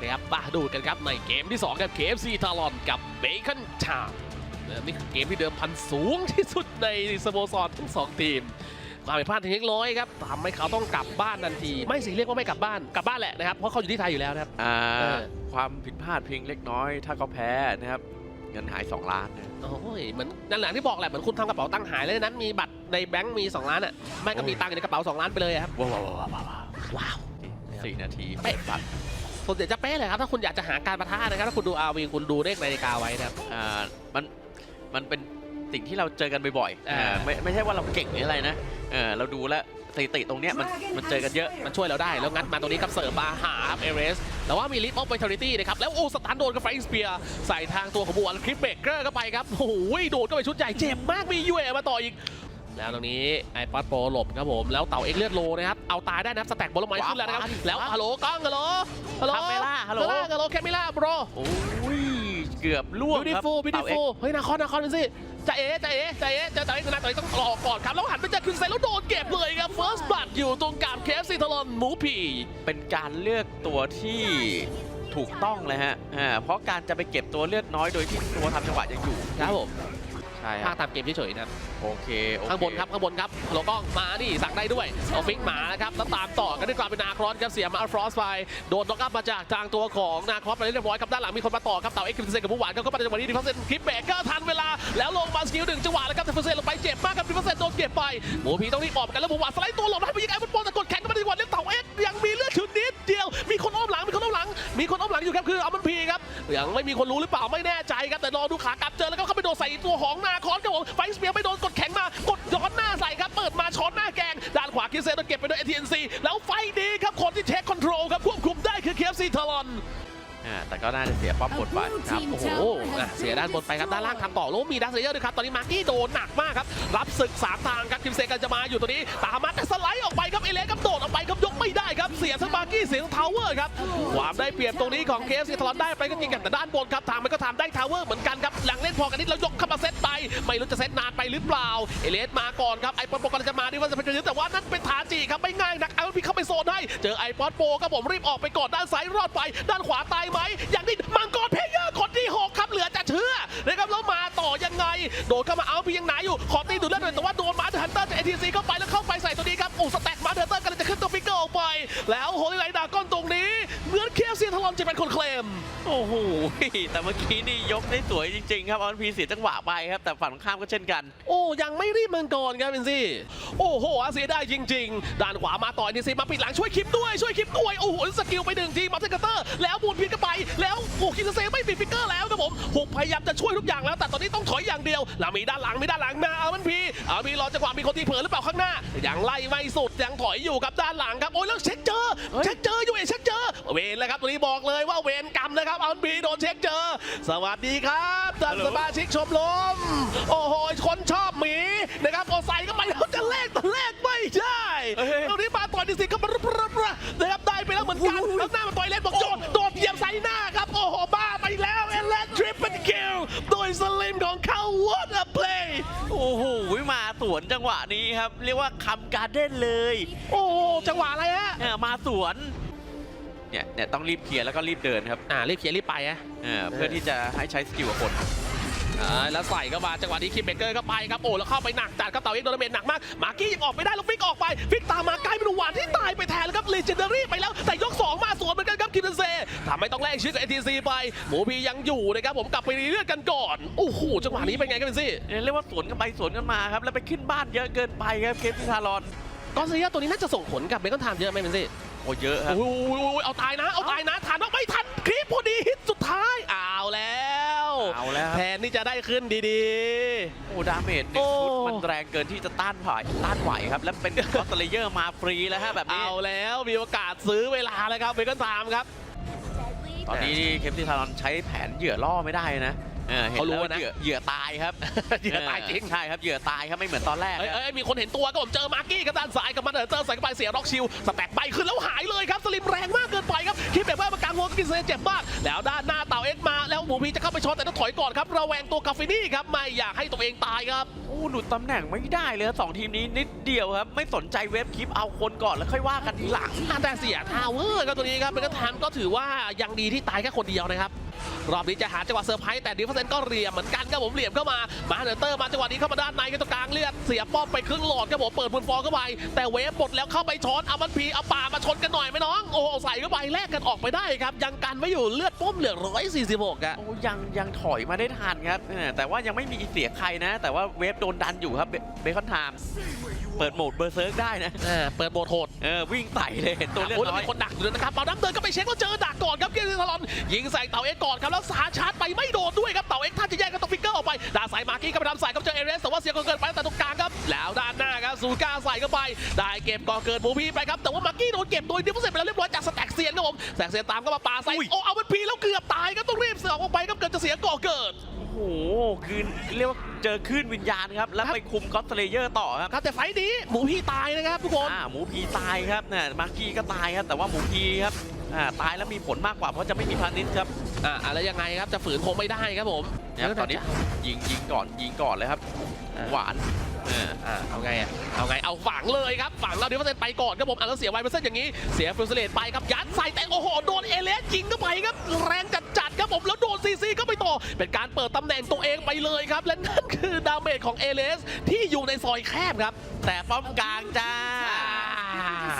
นะครับมาดูกันครับในเกมที่2กับ KFC ทารอนกับเบคอนชานะครับนี่คือเกมที่เดิมพันสูงที่สุดในสโมสรทั้งสองทีมความผิดพลาดเล็กน้อยครับทำให้เขาต้องกลับบ้านทันที ไม่สิเรียกว่าไม่กลับบ้านกลับบ้านแหละนะครับเพราะเขาอยู่ที่ไทยอยู่แล้วนะครับอ่าเออความผิดพลาดเพียงเล็กน้อย ถ้าเขาแพ้นะครับเงินหาย 2 ล้านนะโอ้ยเหมือนนั่นแหละที่บอกแหละเหมือนคุณทำกระเป๋าตังค์หายแล้วนั้นมีบัตรในแบงก์มี 2 ล้านอะไม่ก็มีตังค์อยู่ในกระเป๋า 2 ล้านไปเลยอะครับว้าวว้าวว้าวว้าวว้าวสี่นาทีเป๊ะเปิดบัตร ส่วนใหญ่จะเป๊ะเลยครับถ้าคุณอยากจะหาการประทะนะครับถ้าคุณดูอาวีคุณดูเลขนาฬิกาไว้นะครับ อ่ามันมันเป็นสิ่งที่เราเจอกันบ่อยๆอ่าอ่า ไม่ไม่ใช่ว่าเราเก่งหรืออะไรนะเออเราดูแล้วสถิติตรงเนี้ยมันมันเจอกันเยอะ มันช่วยเราได้แล้วงัดมาตรงนี้ครับเสิร์ฟมาหาเอเรสแต่ว่ามีลิฟต์ออฟไ i ทอริตี้นะครับ แล้วโอ้สตันโดนกับไฟสเปียร์ใส่ทางตัวของบัวแล้วคลิปเบรกเกอร์เข้าไปครับ โอ้โหโดดเข้าไปชุดใหญ่เจ็บมากมียูเอมาต่ออีก แล้วตรงนี้ไอปัดโปรหลบครับผมแล้วเต่าเอ็กเลือดโลนะครับเอาตายได้นะครับสแต็กบอลไม้ขึ้นแล้วนะครับแล้วฮัลโหลกล้องฮัลโหลฮัลโหลคาเมล่าฮัลโหลฮัลโหลแคมิล่าบรโอ้ยเกือบล่วงบิวตี้ครับฟูลบิวตี้เต่าเอ็ฟูกลเฮ้ยนาคอนนาคอนเป็นสิจะเอ๋จะเอ๋จะเอ๋จะจะเอ๋นะต่อยต้องรอก่อนครับ แล้วหันไปเจอคืนเซนแล้วโดนเก็บเลยครับ first blood อยู่ตรงกลางเคฟซีทลอนหมูผีเป็นการเลือกตัวที่ถูกต้องเลยฮะอ่าเพราะการจะไปเก็บตัวเลือดน้อยโดยที่ตัวทำจังหวะยังอยู่ครับผม ใช่คภารัคบตามเกมเฉยๆนะครับโอเคโอเคข้างบนครับข้างบนครับฮัลโหลกล้องมานี่สั่งได้ด้วยเอาฟิกหมานะครับแล้วตามต่อกันด้วยกลายเป็นนาครอสครับเสียมาฟรอสไปโดนน็อกอัพมาจากทางตัวของนาครอสไปเรียบร้อยครับด้านหลังมีคนมาต่อครับเต่าเอ็กซ์คิมเซนกับผู้หวานครับเข้ามาในจังหวะนี้ดิฟเซนคลิปเบรกเกอร์ทันเวลาแล้วลงมาสกิลหนึ่งจังหวะแล้วครับดิฟเซนลงไปเจ็บมากครับดิฟเซนโดนเก็บไปหมูผีต้องรีบออกกันแล้วหมูหวานสไลด์ตัวหลบให้ไปยิงไอ้บอลแต่กดแข็งก็มาดีกว่าเล่นเต่าเอ็กซ์ยังมีเลือดชุดนิดเดียวมีคนอ้อมหลังมีคนอ้อมหลังมีคนอ้อมหลังอยู่ครับคืออัมมันพีครับ ยังไม่มีคนรู้หรือเปล่าไม่แน่ใจครับแต่รอดูขากลับเจอแล้วก็เข้าไปโดนใส่ตัวของนาคอนครับผมไฟสเปียร์ไม่โดนกดแข็งมากดย้อนหน้าใส่ครับเปิดมาช้อนหน้าแกงด้านขวาคิเซนโดนเก็บไปด้วย ATNC แล้วไฟดีครับคนที่เทคคอนโทรลครับควบคุมได้คือ KFC ทารอนอ่าแต่ก็น่าจะเสียป้อมบทไปครับโอ้โหอะเสียด้านบนไปครับด้านล่างทำต่อแล้วมีดักเซเยอร์ด้วยครับตอนนี้มาร์กี้โดนหนักมากครับรับศึกสามทางครับคิมเซนกันจะมาอยู่ตัวนี้ตามมาแต่ส เสียงทาวเวอร์ครับความได้เปรียบตรงนี้ของ KFC ทารอนได้ไปก็จริงกันแต่ด้านบนครับทางมันก็ทำได้ทาวเวอร์เหมือนกันครับหลังเล่นพอกันนิดแล้วยกเข้ามาเซตไป ไม่รู้จะเซตนานไปหรือเปล่าเอเลสมาก่อนครับไอปอนโปกำลังจะมาดิว่าจะเป็นจะแต่ว่านั่นเป็นทาจิครับไม่ง่ายนักเอาพี่เข้าไปโซนให้เจอไอปอนโปครับผมรีบออกไปก่อนด้านซ้ายรอดไป ด้านขวาตายไหมอย่างนี้มังกรเพเยอร์คนที่หกครับเหลือจะเชื่อนะครับแล้วมาต่อยังไง โดดเข้ามาเอาพี่ยังไหนอยู่ขอตีดูเลือดหน่อยแต่ว่าโดนมาร์ฮันเตอร์จากเอทีซีเข้าไปแล้วเข้าไปใส่ตัวนี้ครับโอ้ส โอ้โหแต่เมื่อกี้นี่ยกได้สวยจริงๆครับออนพีเสียจังหวะไปครับ แต่ฝั่งข้ามก็เช่นกัน โอ้ยังไม่รีบมังกรครับเป็นซี่ โอ้โหอาเสียได้จริง ๆ ด้านขวามาต่อยนี่สิมาปิดหลังช่วยคิมด้วยช่วยคิมด้วยโอ้โหสกิลไปหนึ่งทีมาเทนกัตเตอร์ แล้วบูนพินก็ไป แล้วโอ้คิมเซไม่ปิดฟิกเกอร์แล้วครับผมหกพยายามจะช่วยทุกอย่างแล้ว แต่ตอนนี้ต้องถอยอย่างเดียวแล้วมีด้านหลังมีด้านหลังมาเอามันพีเอามีรอจังหวะมีคนที่เผลอหรือเปล่าข้างหน้ายังไล่ไม่สุดยังถอยอยู่กับด้านหลังครับโอ้ยแล้วเช็คเจอเช็คเจออยู่เอเช็คเจอเวนแล้วครับตัวนี้บอกเลยว่าเวนกรรมน บเอามันพีโดนเช็คเจอ สวัสดีครับท่านสมาชิกชมรมโอ้โหคนชอบหมีนะครับเอาใส่เข้าไปแล้วจะแลกแต่แลกไม่ใช่เฮ้ยตรงนี้มาต่อยดิสิครับนะครับได้ไปแล้วเหมือนกันแล้วหน้ามาต่อยเล่นบอกโจนโดดเหยียบใส่หน้าครับ โอ้โหบ้าไปแล้วเอเลนทริปเป็นคิลโดยสลิมของเขาวอต a play โอ้โหมาสวนจังหวะนี้ครับ เรียกว่าคำการเด้นเลย โอ้โหจังหวะอะไรฮะเออมาสวน เนี่ยเนี่ยต้องรีบเคลียร์แล้วก็รีบเดินครับอ่ารีบเขียนรีบไปอะเออเพื่อที่จะให้ใช้สกิลกับคนอ่าแล้วใส่เข้ามาจังหวะนี้คิมเบเกอร์ก็ไปครับโอ้แล้วเข้าไปหนักจัดครับเต่าเอ็กโดนเมนหนักมากมาร์กี้ยังออกไม่ได้แล้วฟิกออกไปฟิกตามมากลายเป็นหวานที่ตายไปแทนแล้วครับเลเจนดารี่ไปแล้วแต่ยก 2 มาสวนเหมือนกันครับคิมเบนเซทำให้ต้องแลกชื่อกับ ATC ไปหมูพียังอยู่นะครับผมกลับไปรีเลือดกันก่อนโอ้โหจังหวะนี้เป็นไงกันเป็นซี่เรียกว่าสวนกันไปสวนกันมาครับแล้วไปขึ้นบ้านเยอะเกินไปครับเคปพิทารอน กอนเซียตัวนี้น่าจะส่งผลกับเบคอนไทม์เยอะไหมเป็นซี่โอ้เยอะครับโอ้ยเอาตายนะ เอาตายนะทันว่าไม่ทันคลิปพอดีฮิตสุดท้ายเอาแล้วเอาแล้วครับแทนที่จะได้ขึ้นดีโอ้ดาเมจหนึ่โอ้งชุดมันแรงเกินที่จะต้านไหวต้านไหวครับ แล้วเป็นคอสเลเยอร์มาฟรีแล้วฮะแบบๆนี้เอาแล้วมีโอกาสซื้อเวลาแล้วครับเบคอนไทม์ครับ ตอนนี้เคปที่ทารอนใช้แผนเหยื่อล่อไม่ได้นะ ออห็เขารู้แล้วนะเหยื่อเหยื่อตายครับเหยื่อตายจริง ใช่ครับเหยื่อตายครับไม่เหมือนตอนแรกเอ้ยครับเอ้ยมีคนเห็นตัวก็ผมเจอมาร์กี้กับด้านซ้ายกับมันเดอร์เตอร์ใส่เข้าไปเสียร็อกชิลสแต็กใบขึ้นแล้วหายเลยครับสลิมแรงมากเกินไปครับคิดแบบว่ามันกลางวงก็กินเซเจ็บมาก แล้วด้านหน้าเต่าเอ็กซ์มาแล้วหมูพีจะเข้าไปช็อตแต่ต้องถอยก่อนครับระแวงตัวกาฟินี่ครับไม่อยากให้ตัวเองตายครับ โอ้หลุดตำแหน่งไม่ได้เลยครับสองทีมนี้นิดเดียวครับ ไม่สนใจเว็บคลิปเอาคนก่อนแล้วค่อยว่ากันทีหลังแต่เสียทาวเวอร์ครับตัวนี้ครับเป็นกระทำก็ถือว่ายังดีที่ตายแค่คนเดียวนะครับ รอบนี้จะหาจังหวะเซอร์ไพรส์แต่ดิฟเฟนก็เหลี่ยมเหมือนกันครับผมเหลี่ยมเข้ามามาเดอร์เตอร์มาจังหวะนี้เข้ามาด้านในก็ตรงกลางเลือดเสียป้อมไปครึ่งหลอดครับผมเปิดบุญฟองเข้าไปแต่เวฟหมดแล้วเข้าไปช้อนเอามันพีเอาป่ามาชนกันหน่อยไหมน้องโอ้ใส่เข้าไปแลกกันออกไปได้ครับ ยังกันไม่อยู่เลือดป้อมเหลือร้อยสี่สิบหกอะโอ้ยังยังถอยมาได้ทันครับแต่ว่ายังไม่มีเสียใครนะ แต่ว่าเวฟโดนดันอยู่ครับเบคอนไทม์ เปิดโหมดเบอร์เซิร์กได้นะอ่าเปิดโบทโหดเออวิ่งไต่เลยเห็นตัวเลือดโอ้ยแล้วน้อยมีคนดักอยู่ด้วยนะครับเปาดัมเดินก็ไปเช็คแล้วเจอดักก่อนครับเกียร์ทารอนยิงใส่เต่าเอ็กซ์ก่อนครับแล้วสาชาร์จไปไม่โดนด้วยครับเต่าเอ็กซ์ถ้าจะแยกก็ต้องฟิกเกอร์ออกไปด่านสายมาร์กี้ก็ไปทำใส่ครับเจอเอเรสแต่ว่าเสียงเกินไปแต่ตรงกลางครับแล้วด้านหน้าครับซูก้าใส่เข้าไปได้เก็บก่อเกิดบูพีไปครับแต่ว่ามาร์กี้โดนเก็บโดยดิฟเฟนไปแล้วเรียบร้อยจากสแต็กเซียนครับผมสแต็กเซียนตามก็มาปาใส่โอ้เอามันพีแล้วเกือบตายครับต้องรีบเสือกออกไปครับเกิดจะเสียก่อเกิดโอ้โห คือเรียกว่าเจอคลื่นวิญญาณครับ แล้วไปคุมก็อตเลเยอร์ต่อครับครับแต่ไฟต์นี้หมูพี่ตายนะครับทุกคนอ่าหมูพีตายครับเนี่ยมาร์กี้ก็ตายครับ แต่ว่าหมูพีครับอ่าตายแล้วมีผลมากกว่าเพราะจะไม่มีพานิชครับ อ่าแล้วยังไงครับจะฝืนคงไม่ได้ครับผมนะครับตอนนี้ยิงยิงก่อนยิงก่อนเลยครับ หวานเอออ่าเอาไงอะเอาไงเอาฝังเลยครับฝังเราดิฟเฟนไปก่อนครับผมอะแล้วเสียไวเปอร์เซ็นต์อย่างนี้เสียฟิลสเลตไปครับยัดใส่แต่โอ้โหโดนเอเลสยิงเข้าไปครับแรงจัดจัดๆครับผมแล้วโดน ซีซีก็ไปต่อ เป็นการเปิดตำแหน่งตัวเองไปเลยครับ และนั่นคือดาเมจของเอเลสที่อยู่ในซอยแคบครับ แต่ป้อมกลางจ้า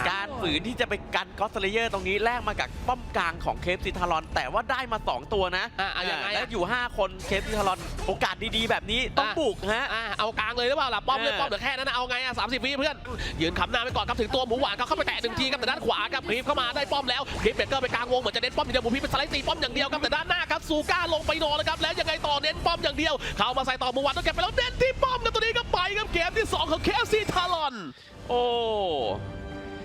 การฝืนที่จะไปกันก็อตเลเยอร์ตรงนี้แลกมากับป้อมกลางของเคฟซิทารอน แต่ว่าได้มา 2 ตัวนะอะอะยังไงอะ แล้วอยู่ 5 คนเคฟซิทารอน โอกาสดีๆ แบบนี้ต้องอะบุกฮะ อ่าเอากลางเลยหรือเปล่าล่ะป้อมเลยเออ ป้อมเหลือแค่นั้นนะเอาไงอะสามสิบวิเพื่อนยืนขำหน้าไปก่อนครับถึงตัวหมูหวานเขาเข้าไปแตะหนึ่งทีครับแต่ด้านขวาครับคลิปเข้ามาได้ป้อมแล้วคลิปเบเกอร์ไปกลางวงเหมือนจะเน้นป้อมอย่างเดียวหมูพี่เป็นสไลด์ตีป้อมอย่างเดียวครับแต่ด้านหน้าครับซูก้าลงไปนอนแล้วครับแล้วยังไงต่อเน้นป้อมอย่างเดียว เข้ามาใส่ต่อหมูหวานต้องเก็บไปแล้วเน้นที่ป้อมครับตัวนี้ก็ไปครับเกมที่สองของเคฟซีทารอน โอ้